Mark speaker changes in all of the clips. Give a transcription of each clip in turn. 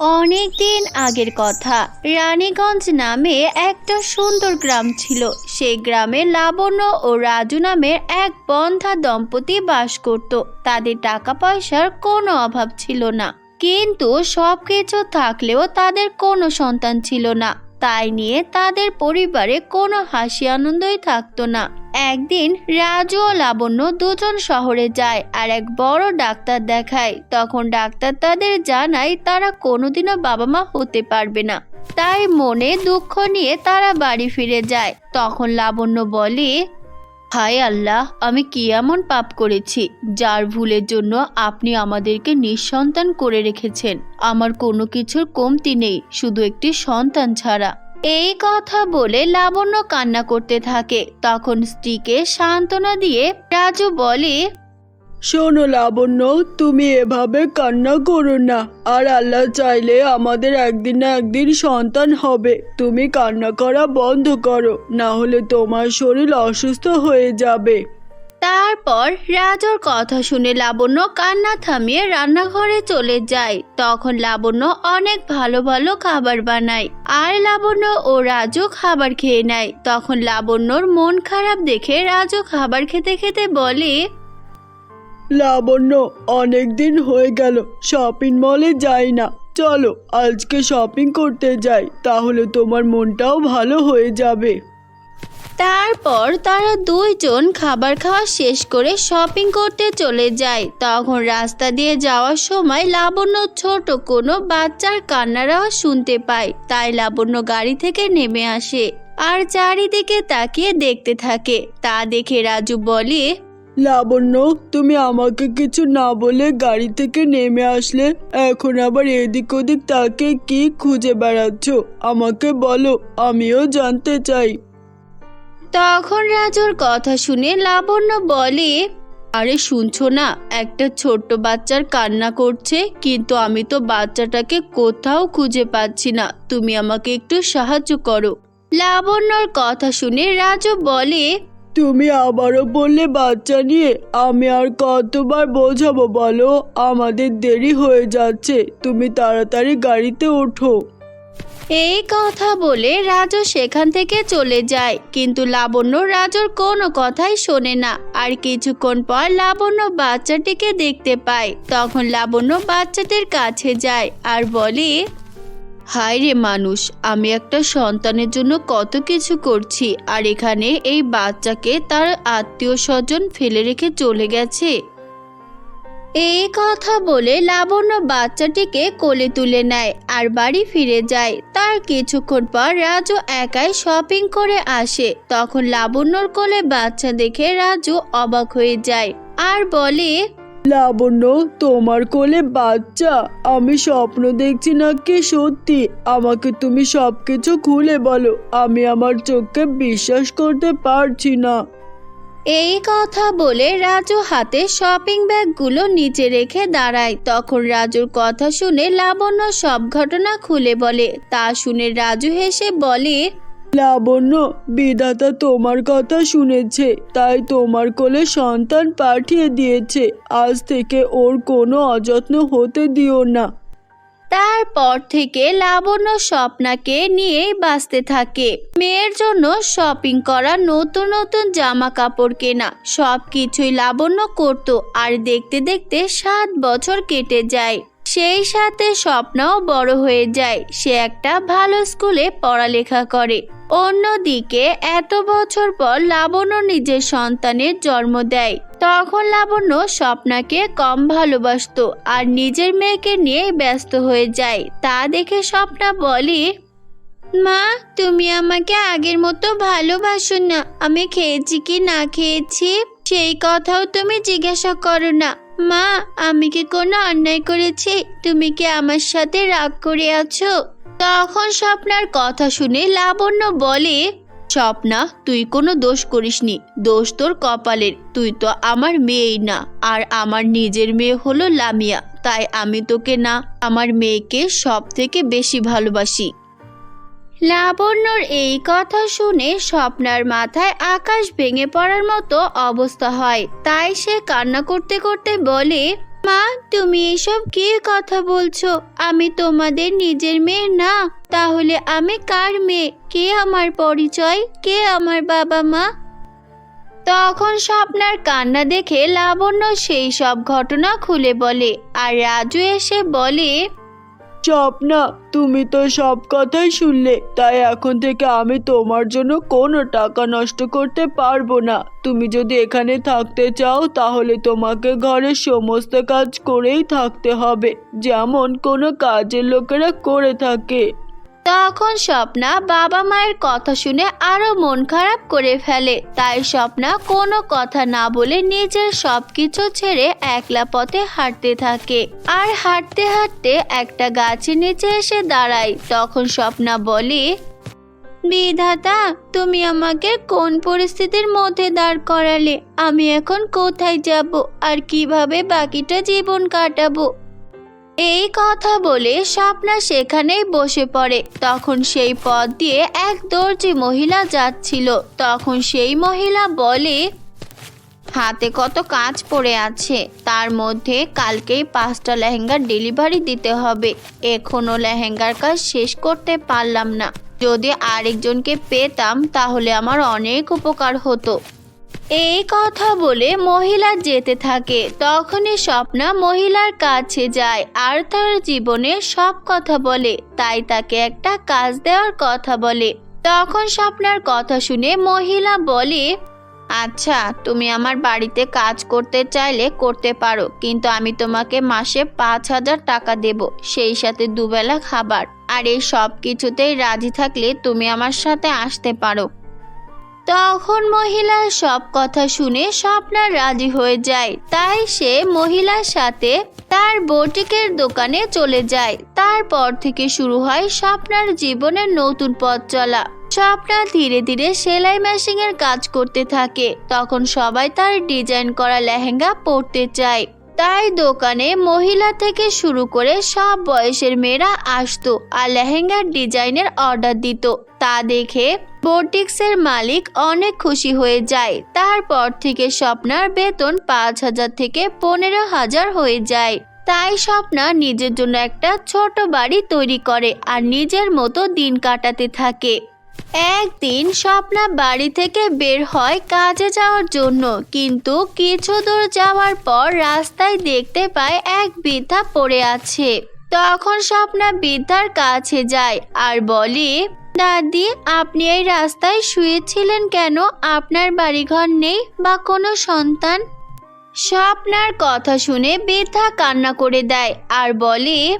Speaker 1: অনেক দিন আগের কথা। রানীগঞ্জ নামে একটা সুন্দর গ্রাম ছিল। সেই গ্রামে লাবণ্য ও রাজু নামের এক বন্ধা দম্পতি বাস করত। তাদের টাকা পয়সার কোনো অভাব ছিল না। কিন্তু সবকিছু থাকলেও তাদের কোনো সন্তান ছিল না। তাই নিয়ে তাদের পরিবারে কোনো হাসি আনন্দই থাকতো না। একদিন রাজু ও লাবণ্য দুজন শহরে যায় আর এক বড় ডাক্তার দেখায়। তখন ডাক্তার তাদের জানায় তারা কোনোদিনও বাবা মা হতে পারবে না। তাই মনে দুঃখ নিয়ে তারা বাড়ি ফিরে যায়। তখন লাবণ্য বলে হায় আল্লাহ, আমি কি এমন পাপ করেছি যার ভুলের জন্য আপনি আমাদেরকে নিঃসন্তান করে রেখেছেন? আমার কোনো কিছুর কমতি নেই, শুধু একটি সন্তান ছাড়া। এই কথা বলে লাবণ্য কান্না করতে থাকে। তখন স্ত্রীকে সান্ত্বনা দিয়ে, রাজু বলে
Speaker 2: শোনো লাবণ্য, তুমি এভাবে কান্না করো না। আর আল্লাহ চাইলে আমাদের একদিন না একদিন সন্তান হবে। তুমি কান্না করা বন্ধ করো, না হলে তোমার শরীর অসুস্থ হয়ে যাবে।
Speaker 1: তারপর রাজুর কথা শুনে লাবণ্য কান্না থামিয়ে রান্নাঘরে চলে যায়। তখন লাবণ্য অনেক ভালো ভালো খাবার বানায়। আর লাবণ্য ও রাজু খাবার খেয়ে নেয়। তখন লাবণ্যর মন খারাপ দেখে রাজু খাবার খেতে খেতে বলে
Speaker 2: লাবণ্য, অনেক দিন হয়ে গেল শপিং মলে যাই না। চলো, আজকে শপিং করতে যাই, তাহলে তোমার মনটাও ভালো হয়ে যাবে।
Speaker 1: তারপর তারা দুইজন খাবার খাওয়া শেষ করে শপিং করতে চলে যায়। তখন রাস্তা দিয়ে যাওয়ার সময় লাবণ্য ছোট কোনো বাচ্চার কান্নার আওয়াজ শুনতে পায়। তাই লাবণ্য গাড়ি থেকে নেমে আসে আর চারিদিকে তাকিয়ে দেখতে থাকে। তা দেখে রাজু বলে
Speaker 2: লাবণ্য, তুমি আমাকে কিছু না বলে গাড়ি থেকে নেমে আসলে। এখন আবার এদিক ওদিক তাকে কি খুঁজে বেড়াচ্ছ? আমাকে বলো, আমিও জানতে চাই।
Speaker 1: তখন রাজুর কথা শুনে লাবণ্য বলে, আরে শুনছো না, একটা ছোট্ট বাচ্চার কান্না করছে, কিন্তু আমি তো বাচ্চাটাকে কোথাও খুঁজে পাচ্ছি না। তুমি আমাকে একটু সাহায্য করো। লাবণ্যর কথা শুনে রাজু বলে
Speaker 2: তুমি আবারও বললে বাচ্চা নিয়ে, আমি আর কতবার বোঝাবো বলো? আমাদের দেরি হয়ে যাচ্ছে, তুমি তাড়াতাড়ি গাড়িতে ওঠো।
Speaker 1: এই কথা বলে রাজু সেখান থেকে চলে যায়, কিন্তু লাবণ্য রাজুর কোনো কথাই শোনে না, আর কিছুক্ষণ পর লাবণ্য বাচ্চাটিকে দেখতে পায়। তখন লাবণ্য বাচ্চাটির কাছে যায় আর বলে হায় রে মানুষ, আমি একটা সন্তানের জন্য কত কিছু করছি, আর এখানে এই বাচ্চাকে তার আত্মীয় স্বজন ফেলে রেখে চলে গেছে। এই কথা বলে লাবণ্য বাচ্চাটিকে কোলে তুলে নেয় আর বাড়ি ফিরে যায়। তার কিছুক্ষণ পর রাজু একাই শপিং করে আসে। তখন লাবণ্যর কোলে বাচ্চা দেখে রাজু অবাক হয়ে যায়। আর বলে
Speaker 2: লাবণ্য, তোমার কোলে বাচ্চা। আমি স্বপ্ন দেখছি নাকি সত্যি? আমাকে তুমি সবকিছু খুলে বলো। আমি আমার চোখকে বিশ্বাস করতে পারছি না।
Speaker 1: এই কথা বলে রাজু হাতে শপিং ব্যাগগুলো নিচে রেখে দাঁড়ায়। তখন রাজুর কথা শুনে লাবণ্য সব ঘটনা খুলে বলে। তা শুনে রাজু হেসে বলে
Speaker 2: লাবণ্য, বিধাতা তোমার কথা শুনেছে, তাই তোমার কোলে সন্তান পাঠিয়ে দিয়েছে। আজ থেকে ওর কোনো অযত্ন হতে দিও না।
Speaker 1: তারপর থেকে লাবণ্য স্বপ্নাকে নিয়েই বাঁচতে থাকে। মেয়ের জন্য শপিং করা নতুন নতুন জামা কাপড় কেনা সব কিছুই লাবণ্য করত আর দেখতে দেখতে সাত বছর কেটে যায়। সেই সাথে স্বপ্নও বড় হয়ে যায়। সে একটা ভালো স্কুলে পড়ালেখা করে। অন্যদিকে এত বছর পর লাবণ্য নিজের সন্তানের জন্ম দেয়। তখন লাবণ্য স্বপ্নাকে কম ভালোবাসতো আর নিজের মেয়েকে নিয়ে ব্যস্ত হয়ে যায়। তা দেখে স্বপ্না বলে, মা, তুমি আমাকে আগের মতো ভালোবাসো না। আমি খেয়েছি কি না খেয়েছি? সেই কথাও তুমি জিজ্ঞাসা করো না। মা, আমি কি কোনো অন্যায় করেছি? তুমি কি আমার সাথে রাগ করে আছো? তখন স্বপ্নার কথা শুনে লাবণ্য বলে, স্বপ্না, তুই কোনো দোষ করিসনি। দোষ তোর কপালের। তুই তো আমার মেয়েই না, আর আমার নিজের মেয়ে হলো লামিয়া। তাই আমি তোকে না, আমার মেয়েকে সব থেকে বেশি ভালোবাসি। লাবণ্যর এই কথা শুনে স্বপ্নার মাথায় আকাশ ভেঙে পড়ার মতো অবস্থা হয়। তাই সে কান্না করতে করতে বলে, মা, তুমি এসব কি কথা বলছো? আমি তোমাদের নিজের মেয়ে না। তাহলে আমি কার মেয়ে? কে আমার পরিচয়? কে আমার বাবা মা? তখন স্বপ্নার কান্না দেখে লাবণ্য সেই সব ঘটনা খুলে বলে। আর রাজু এসে বলে
Speaker 2: স্বপ্না তুমি তো সব কথাই শুনলে, তাই এখন থেকে আমি তোমার জন্য কোনো টাকা নষ্ট করতে পারব না। তুমি যদি এখানে থাকতে চাও, তাহলে তোমাকে ঘরের সমস্ত কাজ করেই থাকতে হবে, যেমন কোনো কাজের লোকেরা করে থাকে।
Speaker 1: তখন স্বপ্না বাবা মায়ের কথা শুনে আরও মন খারাপ করে ফেলে। তাই স্বপ্না কোনো কথা না বলে নিজের সবকিছু ছেড়ে একলা পথে হাঁটতে থাকে। আর হাঁটতে হাঁটতে একটা গাছের নিচে এসে দাঁড়ায়। তখন স্বপ্না বলে, বিধাতা, তুমি আমাকে কোন পরিস্থিতির মধ্যে দাঁড় করালে? আমি এখন কোথায় যাব? আর কীভাবে বাকিটা জীবন কাটাবো? এই কথা বলে স্বপ্না সেখানেই বসে পড়ে। তখন সেই পথ দিয়ে এক দর্জি মহিলা যাচ্ছিল। তখন সেই মহিলা বলে, হাতে কত কাজ পড়ে আছে। তার মধ্যে কালকেই পাঁচটা লেহেঙ্গার ডেলিভারি দিতে হবে। এখনও লেহেঙ্গার কাজ শেষ করতে পারলাম না। যদি আরেকজনকে পেতাম, তাহলে আমার অনেক উপকার হতো। এই কথা বলে মহিলা যেতে থাকে। তখনই স্বপ্না মহিলার কাছে যায় আর তার জীবনে সব কথা বলে। তাই তাকে একটা কাজ দেওয়ার কথা বলে। তখন স্বপ্নার কথা শুনে মহিলা বলে আচ্ছা তুমি আমার বাড়িতে কাজ করতে চাইলে করতে পারো, কিন্তু আমি তোমাকে মাসে পাঁচ হাজার টাকা দেব, সেই সাথে দুবেলা খাবার। আর এই সব কিছুতেই রাজি থাকলে তুমি আমার সাথে আসতে পারো। তখন মহিলার সব কথা শুনে স্বপ্না রাজি হয়ে যায়। তাই সে মহিলার সাথে তার বটিকের দোকানে চলে যায়। তারপর থেকে শুরু হয় স্বপ্নার জীবনের নতুন পথ চলা। স্বপ্না ধীরে ধীরে সেলাই মেশিনের কাজ করতে থাকে। তখন সবাই তার ডিজাইন করা লেহেঙ্গা পরতে চায়। তাই দোকানে মহিলা থেকে শুরু করে সব বয়সের মেয়েরা আসতো আর লেহেঙ্গার ডিজাইনের অর্ডার দিত। তা দেখে বোটিক্সের মালিক অনেক খুশি হয়ে যায়। তারপর থেকে স্বপ্নার বেতন পাঁচ হাজার থেকে পনেরো হাজার হয়ে যায়। তাই স্বপ্না নিজের জন্য একটা ছোট বাড়ি তৈরি করে আর নিজের মতো দিন কাটাতে থাকে। একদিন স্বপ্না বাড়ি থেকে বের হয় কাজে যাওয়ার জন্য, কিন্তু কিছু দূর যাওয়ার পর রাস্তায় দেখতে পায় এক বৃদ্ধা পড়ে আছে। তখন স্বপ্না বৃদ্ধার কাছে যায় আর বলে দাদি আপনি এই রাস্তায় শুয়েছিলেন কেন? আপনার বাড়িঘর নেই বা কোনো সন্তান? স্বপ্নার কথা শুনে বৃদ্ধা কান্না করে দেয় আর বলে,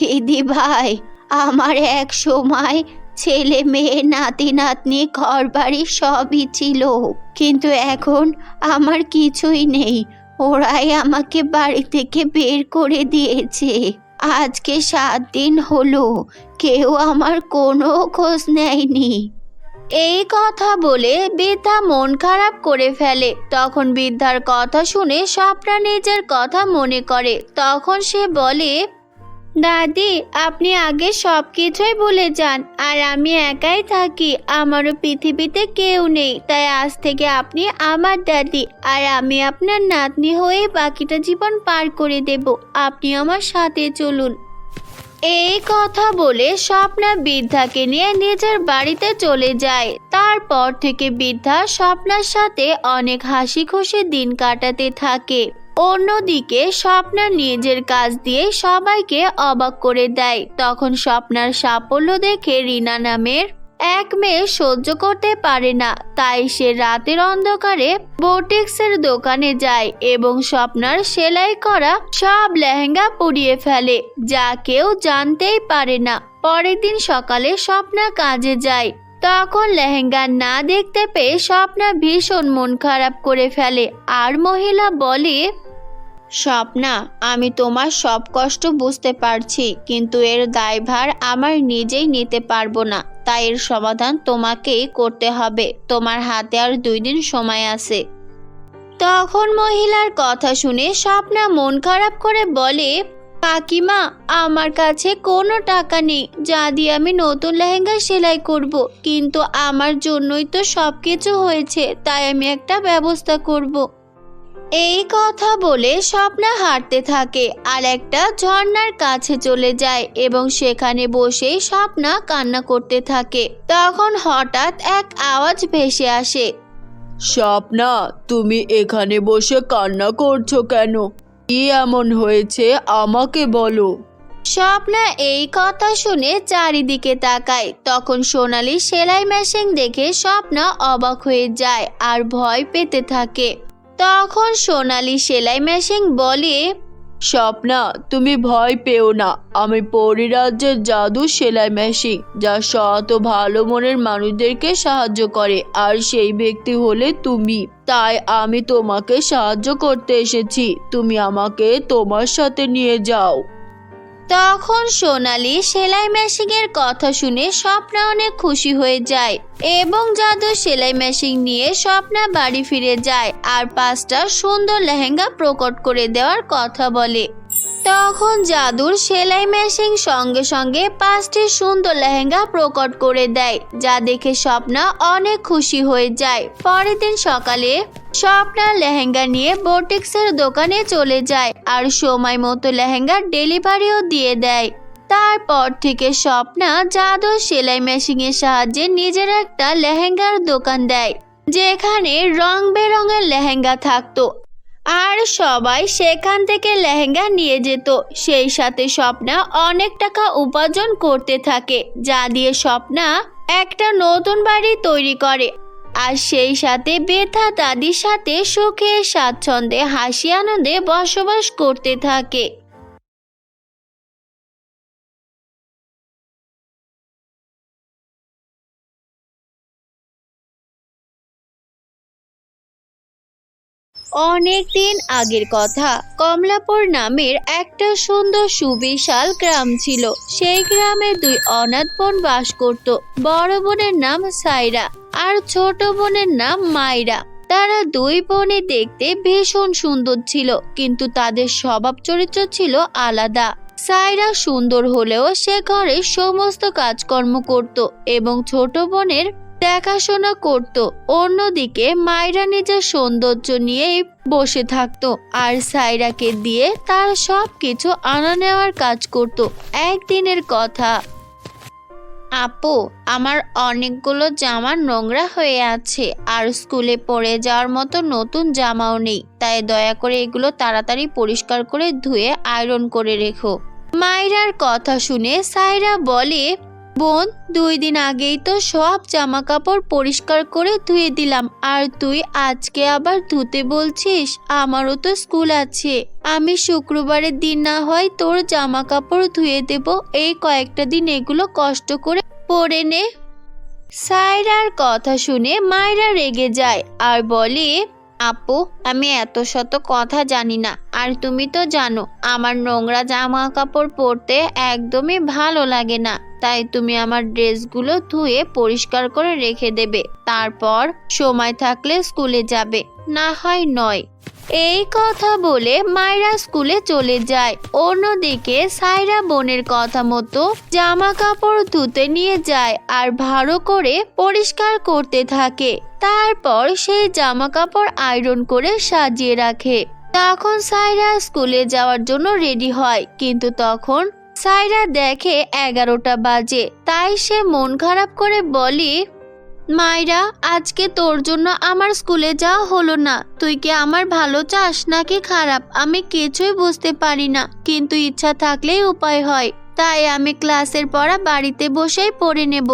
Speaker 1: দিদি ভাই, আমার এক সময় ছেলে মেয়ে, নাতি নাতনি ঘর বাড়ি সবই ছিল। কিন্তু এখন আমার কিছুই নেই। ওরাই আমাকে বাড়ি থেকে বের করে দিয়েছে। আজকে সাত দিন হলো, কেউ আমার কোনো খোঁজ নেয়নি। এই কথা বলে বৃদ্ধা মন খারাপ করে ফেলে। তখন বৃদ্ধার কথা শুনে স্বপ্না নিজের কথা মনে করে। তখন সে বলে দাদি, আপনি আগে সব কিছুই ভুলে যান। আর আমি একাই থাকি, আমারও পৃথিবীতে কেউ নেই। তাই আজ থেকে আপনি আমার দাদি, আর আমি আপনার নাতনি হয়ে বাকিটা জীবন পার করে দেব। আপনি আমার সাথে চলুন। এই কথা বলে স্বপ্না বৃদ্ধাকে নিয়ে নিজের বাড়িতে চলে যায়। তারপর থেকে বৃদ্ধা স্বপ্নার সাথে অনেক হাসি খুশি দিন কাটাতে থাকে। অন্যদিকে স্বপ্না নিজের কাজ দিয়ে সবাইকে অবাক করে দেয়। তখন স্বপ্নার সাফল্য দেখে রিনা নামের এক মেয়ে সহ্য করতে পারে না। তাই সে রাতের অন্ধকারে বোটিক্সের দোকানে যায় এবং স্বপ্নার সেলাই করা সব লেহেঙ্গা পুড়িয়ে ফেলে, যা কেউ জানতেই পারে না। পরের দিন সকালে স্বপ্না কাজে যায়। তখন লেহেঙ্গা না দেখতে পেয়ে স্বপ্না ভীষণ মন খারাপ করে ফেলে। আর মহিলা বলে স্বপ্না, আমি তোমার সব কষ্ট বুঝতে পারছি, কিন্তু এর দায়ভার আমার নিজেই নিতে পারব না। তাই এর সমাধান তোমাকেই করতে হবে। তোমার হাতে আর দুই দিন সময় আছে। তখন মহিলার কথা শুনে স্বপ্না মন খারাপ করে বলে, কাকিমা, আমার কাছে কোনো টাকা নেই। যা দিয়ে আমি নতুন লেহেঙ্গা সেলাই করব, কিন্তু আমার জন্যই তো সব কিছু হয়েছে, তাই আমি একটা ব্যবস্থা করব। এই কথা বলে স্বপ্না হাঁটতে থাকে আর একটা ঝর্ণার কাছে চলে যায় এবং সেখানে বসেই স্বপ্না কান্না করতে থাকে। তখন হঠাৎ এক আওয়াজ ভেসে আসে।
Speaker 2: স্বপ্না তুমি এখানে বসে কান্না করছ কেন? কি এমন হয়েছে? আমাকে বলো।
Speaker 1: স্বপ্না এই কথা শুনে চারিদিকে তাকায়। তখন সোনালি সেলাই মেশিন দেখে স্বপ্না অবাক হয়ে যায় আর ভয় পেতে থাকে। তখন সোনালি সেলাই মেশিন বলে,
Speaker 2: স্বপ্না, তুমি ভয় পেও না। আমি পরিরাজ্যের জাদু সেলাই মেশিন, যা ও ভালো মনের মানুষদেরকে সাহায্য করে, আর সেই ব্যক্তি হলে তুমি। তাই আমি তোমাকে সাহায্য করতে এসেছি। তুমি আমাকে তোমার সাথে নিয়ে যাও।
Speaker 1: তখন সোনালি সেলাই মেশিনের কথা শুনে স্বপ্না অনেক খুশি হয়ে যায় এবং জাদু সেলাই মেশিন নিয়ে স্বপ্না বাড়ি ফিরে যায় আর পাঁচটা সুন্দর লেহেঙ্গা প্রকট করে দেওয়ার কথা বলে। তখন জাদুর সেলাই মেশিন সঙ্গে সঙ্গে পাঁচটি সুন্দর লেহেঙ্গা প্রকট করে দেয়, যা দেখে স্বপ্না অনেক খুশি হয়ে যায়। পরের দিন সকালে স্বপ্না লেহেঙ্গা নিয়ে বোটিক্সের দোকানে চলে যায় আর সময় মতো লেহেঙ্গার ডেলিভারিও দিয়ে দেয়। তারপর থেকে স্বপ্না জাদু সেলাই মেশিনের সাহায্যে নিজের একটা লেহেঙ্গার দোকান দেয়, যেখানে রং বেরঙের লেহেঙ্গা থাকতো। আর সবাই সেখান থেকে লেহেঙ্গা নিয়ে যেত। সেই সাথে স্বপ্না অনেক টাকা উপার্জন করতে থাকে, যা দিয়ে স্বপ্না একটা নতুন বাড়ি তৈরি করে। আর সেই সাথে বেথা দাদির সাথে সুখে, স্বাচ্ছন্দ্যে, হাসি আনন্দে বসবাস করতে থাকে। অনেক দিন আগের কথা। কমলাপুর নামের একটা সুন্দর সুবিশাল গ্রাম ছিল। সেই গ্রামে দুই অনাথ বোন বাস করত। বড় বোনের নাম সাইরা আর ছোট বোনের নাম মাইরা। তারা দুই বোনে দেখতে ভীষণ সুন্দর ছিল, কিন্তু তাদের স্বভাব চরিত্র ছিল আলাদা। সাইরা সুন্দর হলেও সে ঘরে সমস্ত কাজকর্ম করত এবং ছোট বোনের দেখাশোনা করত। অন্যদিকে মায়েরা নিজের সৌন্দর্য নিয়েই বসে থাকতো আর সাইরাকে দিয়ে তার সব কিছু আনা নেওয়ার কাজ করত। একদিনের কথা। আপু, আমার অনেকগুলো জামা নোংরা হয়ে আছে আর স্কুলে পড়ে যাওয়ার মতো নতুন জামাও নেই। তাই দয়া করে এগুলো তাড়াতাড়ি পরিষ্কার করে ধুয়ে আয়রন করে রেখো। মাইরার কথা শুনে সাইরা বলে বোন, দুই দিন আগেই তো সব জামা কাপড় পরিষ্কার করে ধুয়ে দিলাম। আর তুই আজকে আবার ধুতে বলছিস? আমারও তো স্কুল আছে। আমি শুক্রবারের দিন না হয় তোর জামা কাপড় ধুয়ে দেব। এই কয়েকটা দিন এগুলো কষ্ট করে পরে নে। সাইরার কথা শুনে মায়েরা রেগে যায় আর বলে, আপু, আমি এত শত কথা জানি না। আর তুমি তো জানো, আমার নোংরা জামা কাপড় পরতে একদমই ভালো লাগে না। তাই তুমি আমার ড্রেসগুলো ধুয়ে পরিষ্কার করে রেখে দেবে। তারপর সময় থাকলে স্কুলে যাবে। না হয় নয়। এই কথা বলে মায়েরা স্কুলে চলে যায়। অন্যদিকে সাইরা বোনের কথা মতো জামা কাপড় ধুতে নিয়ে যায় আর ভালো করে পরিষ্কার করতে থাকে। তারপর সেই জামা কাপড় আয়রন করে সাজিয়ে রাখে। তখন সাইরা স্কুলে যাওয়ার জন্য রেডি হয়। কিন্তু তখন সাইরা দেখে এগারোটা বাজে, তাই সে মন খারাপ করে বলে, মাইরা, আজকে তোর জন্য আমার স্কুলে যাওয়া হলো না। তুই কি আমার ভালো চাস নাকি খারাপ? আমি কিছুই বুঝতে পারি না। কিন্তু ইচ্ছা থাকলেই উপায় হয়। তাই আমি ক্লাসের পড়া বাড়িতে বসেই পড়ে নেব।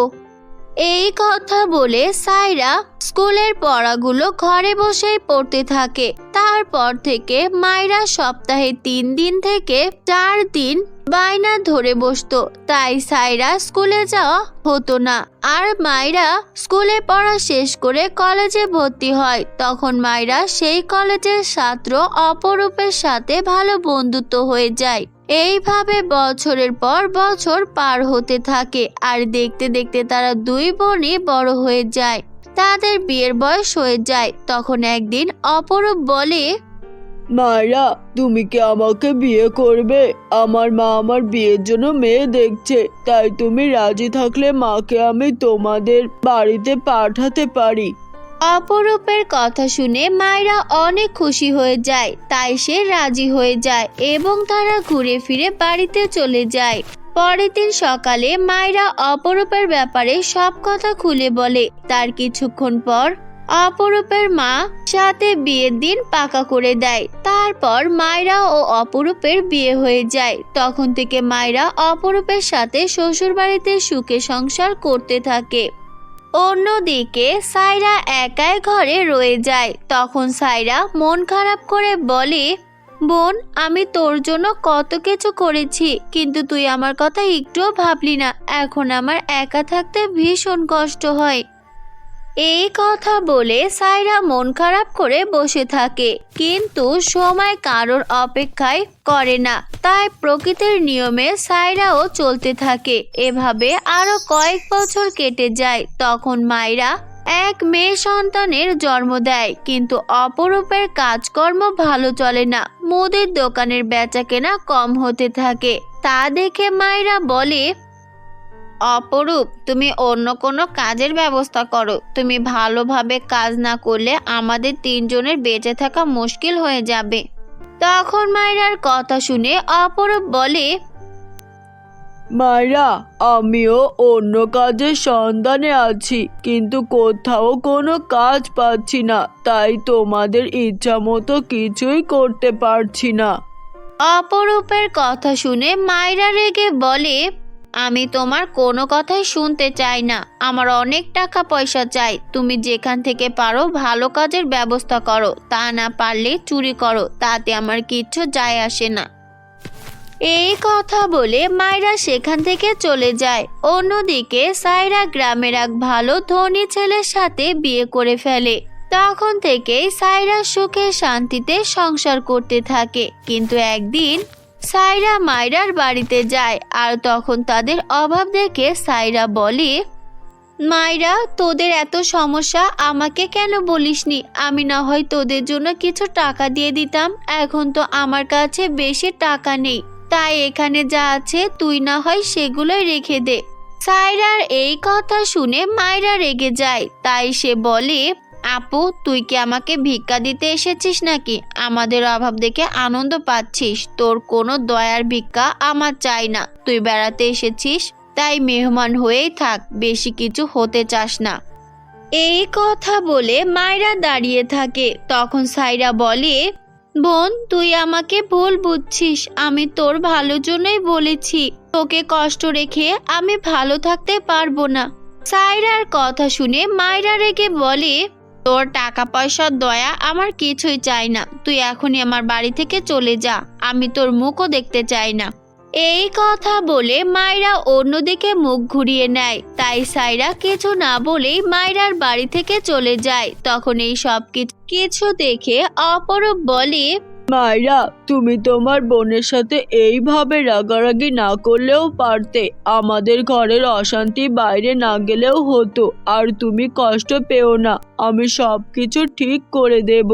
Speaker 1: এই কথা বলে সাইরা স্কুলের পড়াগুলো ঘরে বসেই পড়তে থাকে। তারপর থেকে মাইরা সপ্তাহে তিন দিন থেকে চার দিন বায়না ধরে বসতো। তাই সাইরা স্কুলে যাওয়া হতো না। আর মাইরা স্কুলে পড়া শেষ করে কলেজে ভর্তি হয়। তখন মাইরা সেই কলেজের ছাত্র অপরূপের সাথে ভালো বন্ধুত্ব হয়ে যায়। এইভাবে বছরের পর বছর পার হতে থাকে আর দেখতে দেখতে তারা দুই বোনই বড় হয়ে যায়। তাদের বিয়ের বয়স হয়ে যায়। তখন একদিন অপরূপ বলে,
Speaker 2: মায়েরা, তুমি কি আমাকে বিয়ে করবে? আমার মা আমার বিয়ের জন্য মেয়ে দেখছে। তাই তুমি রাজি থাকলে মাকে আমি তোমাদের বাড়িতে পাঠাতে পারি।
Speaker 1: অপরূপের কথা শুনে মায়েরা অনেক খুশি হয়ে যায়, তাই সে রাজি হয়ে যায় এবং তারা ঘুরে ফিরে বাড়িতে চলে যায়। পরের দিন সকালে মায়েরা অপরূপের ব্যাপারে সব কথা খুলে বলে। তার কিছুক্ষণ পর অপরূপের মা সাথে বিয়ের দিন পাকা করে দেয়। তারপর মায়রা ও অপরূপের বিয়ে হয়ে যায়। তখন থেকে মায়রা অপরূপের সাথে শ্বশুরবাড়িতে সুখে সংসার করতে থাকে। অন্যদিকে সাইরা একাই ঘরে রয়ে যায়। তখন সাইরা মন খারাপ করে বলে, বোন, আমি তোর জন্য কত কিছু করেছি, কিন্তু তুই আমার কথা একটুও ভাবলি না। এখন আমার একা থাকতে ভীষণ কষ্ট হয়। এই কথা বলে সাইরা মন খারাপ করে বসে থাকে। কিন্তু সময় কারোর অপেক্ষায় করে না। তাই প্রকৃতির নিয়মে সাইরাও চলতে থাকে। এভাবে আরও কয়েক বছর কেটে যায়। তখন মায়েরা এক মেয়ে সন্তানের জন্ম দেয়। কিন্তু অপরূপের কাজকর্ম ভালো চলে না। মুদির দোকানের বেচা কেনা কম হতে থাকে। তা দেখে মায়েরা বলে অপরূপ তুমি অন্য কোনো কাজের ব্যবস্থা করো। তুমি ভালোভাবে কাজ না করলে আমাদের তিনজনের বেঁচে থাকা মুশকিল হয়ে যাবে। তখন মায়রার কথা শুনে অপরূপ বলে
Speaker 2: মায়েরা আমিও অন্য কাজের সন্ধানে আছি কিন্তু কোথাও কোনো কাজ পাচ্ছি না তাই তোমাদের ইচ্ছা মতো কিছুই করতে পারছি না।
Speaker 1: অপরূপের কথা শুনে মায়রা রেগে বলে আমি তোমার কোনো কথাই শুনতে চাই না। আমার অনেক টাকা পয়সা চাই। তুমি যেখান থেকে পারো ভালো কাজের ব্যবস্থা করো। তা না পারলে চুরি করো। তাতে আমার কিচ্ছু যায় আসে না। এই কথা বলে মায়রা সেখান থেকে চলে যায়। অন্যদিকে সাইরা গ্রামের এক ভালো ধনী ছেলের সাথে বিয়ে করে ফেলে। তখন থেকেই সাইরা সুখে শান্তিতে সংসার করতে থাকে। কিন্তু একদিন সাইরা মায়রার বাড়িতে যায় আর তখন তাদের অভাব দেখে সাইরা বলে মায়রা তোদের এত সমস্যা, আমাকে কেন বলিসনি? আমি না হয় তোদের জন্য কিছু টাকা দিয়ে দিতাম। এখন তো আমার কাছে বেশি টাকা নেই। তাই এখানে যা আছে, তুই না হয় সেগুলোই রেখে দে। সাইরার এই কথা শুনে মায়রা রেগে যায়। তাই সে বলে আপু, তুই কি আমাকে ভিক্ষা দিতে এসেছিস নাকি? আমাদের অভাব দেখে আনন্দ পাচ্ছিস। তোর কোনো দয়ার ভিক্ষা আমার চাই না। তুই বেড়াতে এসেছিস, তাই মেহমান হয়েই থাক, বেশি কিছু হতে চাস না। এই কথা বলে মায়রা দাঁড়িয়ে থাকে। তখন সাইরা বলে, বোন, তুই আমাকে ভুল বুঝছিস। আমি তোর ভালোর জন্যই বলেছি। তোকে কষ্ট রেখে আমি ভালো থাকতে পারব না। সাইরার কথা শুনে মায়রা রেগে বলে তোর টাকা পয়সার দয়া আমার কিছুই চাই না। তুই এখনই আমার বাড়ি থেকে চলে যা। আমি তোর মুখও দেখতে চাই না। এই কথা বলে মায়রা অন্যদিকে মুখ ঘুরিয়ে নেয়। তাই সাইরা কিছু না বলেই মায়রার বাড়ি থেকে চলে যায়। তখন এই সব কিছু দেখে অপরূপ বলে
Speaker 2: মায়েরা তুমি তোমার বোনের সাথে এইভাবে রাগারাগি না করলেও পারতে। আমাদের ঘরের অশান্তি বাইরে না গেলেও হতো, আর তুমি কষ্ট পেও না। আমি সব কিছু ঠিক করে দেব।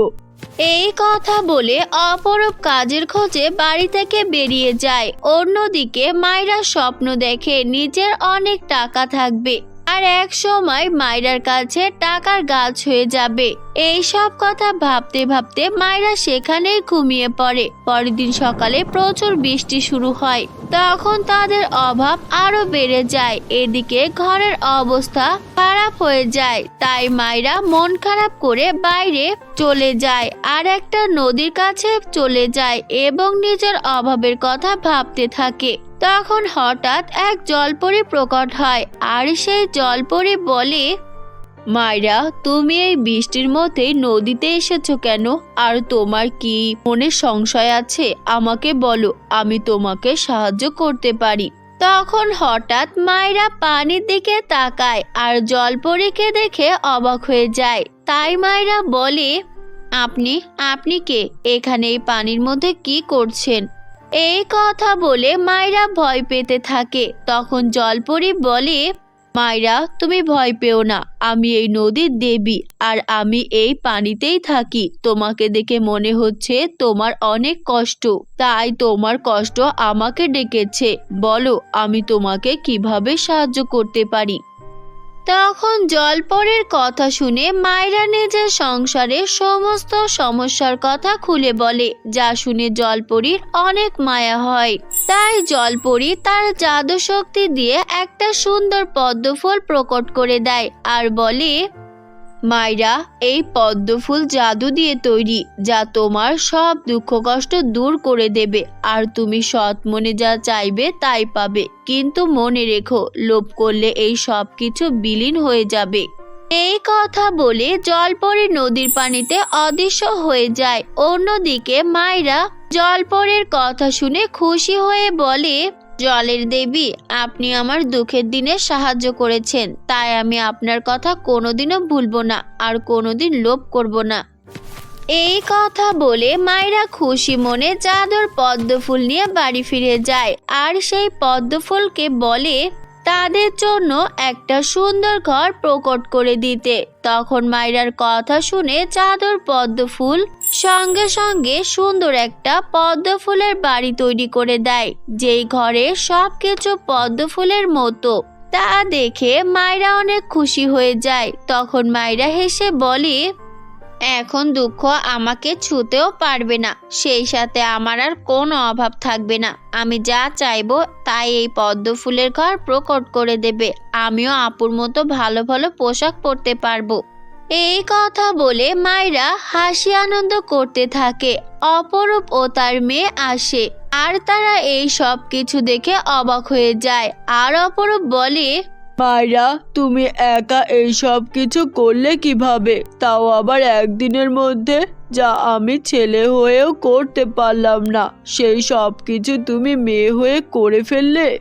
Speaker 1: এই কথা বলে অপরূপ কাজের খোঁজে বাড়ি থেকে বেরিয়ে যায়। অন্যদিকে মায়রা স্বপ্ন দেখে নিজের অনেক টাকা থাকবে, আর এক সময় মায়রার কাছে টাকার গাছ হয়ে যাবে। এই সব কথা ভাবতে ভাবতে মায়রা সেখানেই ঘুমিয়ে পড়ে। পরের দিন সকালে প্রচুর বৃষ্টি শুরু হয়। তখন তাদের অভাব আরও বেড়ে যায়। এদিকে ঘরের অবস্থা খারাপ হয়ে যায়। তাই মায়রা মন খারাপ করে বাইরে চলে যায় আর একটা নদীর কাছে চলে যায় এবং নিজের অভাবের কথা ভাবতে থাকে। তখন হঠাৎ এক জলপরি প্রকট হয়। আর সেই জলপরি বলে মায়রা তুমি এই বৃষ্টির মধ্যেই নদীতে এসেছ কেন? আর তোমার কি মনে সংশয় আছে? আমাকে বলো, আমি তোমাকে সাহায্য করতে পারি। তখন হঠাৎ মায়েরা পানির দিকে তাকায় আর জলপরীকে দেখে অবাক হয়ে যায়। তাই মায়েরা বলে, আপনি আপনি কে? এখানে এই পানির মধ্যে কি করছেন? এই কথা বলে মায়েরা ভয় পেতে থাকে। তখন জলপরি বলে মায়েরা তুমি ভয় পেও না। আমি এই নদীর দেবী, আর আমি এই পানিতেই থাকি। তোমাকে দেখে মনে হচ্ছে তোমার অনেক কষ্ট। তাই তোমার কষ্ট আমাকে ডেকেছে। বলো, আমি তোমাকে কীভাবে সাহায্য করতে পারি? তখন জলপরের কথা শুনে মায়েরা নিজের সংসারের সমস্ত সমস্যার কথা খুলে বলে, যা শুনে জলপরীর অনেক মায়া হয়। তাই জলপরি তার জাদু শক্তি দিয়ে একটা সুন্দর পদ্মফুল প্রকট করে দেয় আর বলে, মাইরা, এই পদ্মফুল জাদু দিয়ে তৈরি, যা তোমার সব দুঃখ কষ্ট দূর করে দেবে। আর তুমি সৎ মনে যা চাইবে তাই পাবে। কিন্তু মনে রেখো, লোভ করলে এই সব কিছু বিলীন হয়ে যাবে এই কথা বলে জলপরি নদীর পানিতে অদৃশ্য হয়ে যায়। অন্যদিকে মায়েরা জলপরের কথা শুনে খুশি হয়ে বলে, জলের দেবী, আপনি আমার দুঃখের দিনে সাহায্য করেছেন। তাই আমি আপনার কথা কোনোদিনও ভুলবো না আর কোনোদিন লোভ করব না। এই কথা বলে মায়েরা খুশি মনে চাদর পদ্মফুল নিয়ে বাড়ি ফিরে যায়। আর সেই পদ্মফুলকে বলে, তাদের জন্য একটা সুন্দর ঘর প্রকট করে দিতে। তখন মায়রার কথা শুনে চাদর পদ্মফুল সঙ্গে সঙ্গে সুন্দর একটা পদ্ম ফুলের বাড়ি তৈরি করে দেয়, যেই ঘরে সব কিছু পদ্ম ফুলের মতো। তা দেখে মায়রা অনেক খুশি হয়ে যায়। তখন মায়রা হেসে বলে, এখন দুঃখ আমাকে ছুতেও পারবে না। সেই সাথে আমার আর কোনো অভাব থাকবে না। আমি যা চাইব তাই এই পদ্ম ফুলের ঘর প্রকট করে দেবে। আমিও আপুর মতো ভালো ভালো পোশাক পরতে পারব। এই কথা বলে মায়েরা হাসি আনন্দ করতে থাকে। অপরূপ ও তার মেয়ে আসে। আর তারা এই সব কিছু দেখে অবাক হয়ে যায়। আর অপরূপ বলে
Speaker 2: মায়েরা তুমি একা এই সব কিছু করলে কীভাবে? তাও আবার একদিনের মধ্যে, যা আমি ছেলে হয়েও করতে পারলাম না। সেই সব কিছু তুমি মেয়ে হয়ে করে ফেললে?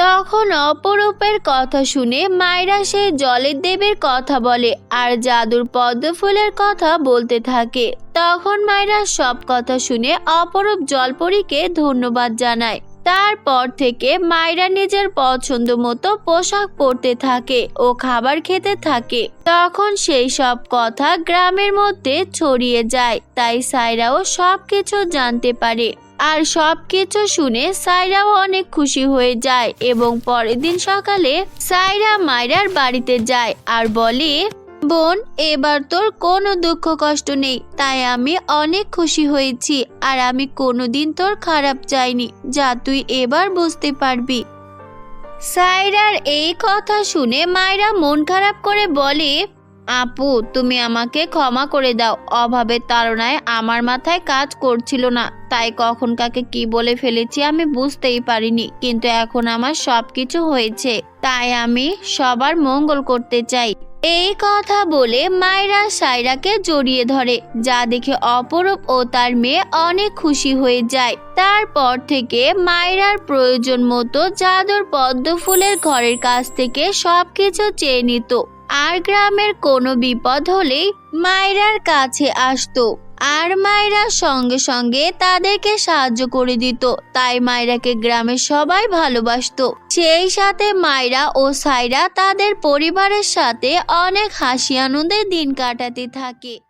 Speaker 1: তখন অপরূপের কথা শুনে মায়েরা সেই জলের দেবীর কথা বলে আর জাদুর পদ্মফুলের কথা বলতে থাকে। তখন মায়েরা সব কথা শুনে অপরূপ জলপরীকে ধন্যবাদ জানায়। তারপর থেকে মায়েরা নিজের পছন্দ মতো পোশাক পরতে থাকে ও খাবার খেতে থাকে। তখন সেই সব কথা গ্রামের মধ্যে ছড়িয়ে যায়, তাই সাইরাও সব কিছু জানতে পারে। আর সব কিছু শুনে সাইরাও অনেক খুশি হয়ে যায় এবং পরের দিন সকালে সাইরা মায়রার বাড়িতে যায় আর বলে, বোন, এবার তোর কোনো দুঃখ কষ্ট নেই, তাই আমি অনেক খুশি হয়েছি আর আমি কোনোদিন তোর খারাপ চাইনি, যা তুই এবার বুঝতে পারবি। সাইরার এই কথা শুনে মায়েরা মন খারাপ করে বলে আপু, তুমি আমাকে ক্ষমা করে দাও। অভাবের তাড়নায় আমার মাথায় কাজ করছিল না। তাই কখন কাকে কি বলে ফেলেছি আমি বুঝতেই পারিনি, কিন্তু এখন আমার সব কিছু হয়েছে। তাই আমি সবার মঙ্গল করতে চাই। এই কথা বলে মায়েরা সাইরাকে জড়িয়ে ধরে। যা দেখে অপরূপ ও তার মেয়ে অনেক খুশি হয়ে যায়। তারপর থেকে মায়েরার প্রয়োজন মতো জাদুর পদ্ম ফুলের ঘরের কাছ থেকে সবকিছু চেয়ে নিত। আর গ্রামের কোনো বিপদ হলেই মায়রার কাছে আসতো। আর মায়রা সঙ্গে সঙ্গে তাদেরকে সাহায্য করে দিত। তাই মায়রাকে গ্রামের সবাই ভালোবাসত। সেই সাথে মায়রা ও সাইরা তাদের পরিবারের সাথে অনেক হাসি আনন্দে দিন কাটাতে থাকে।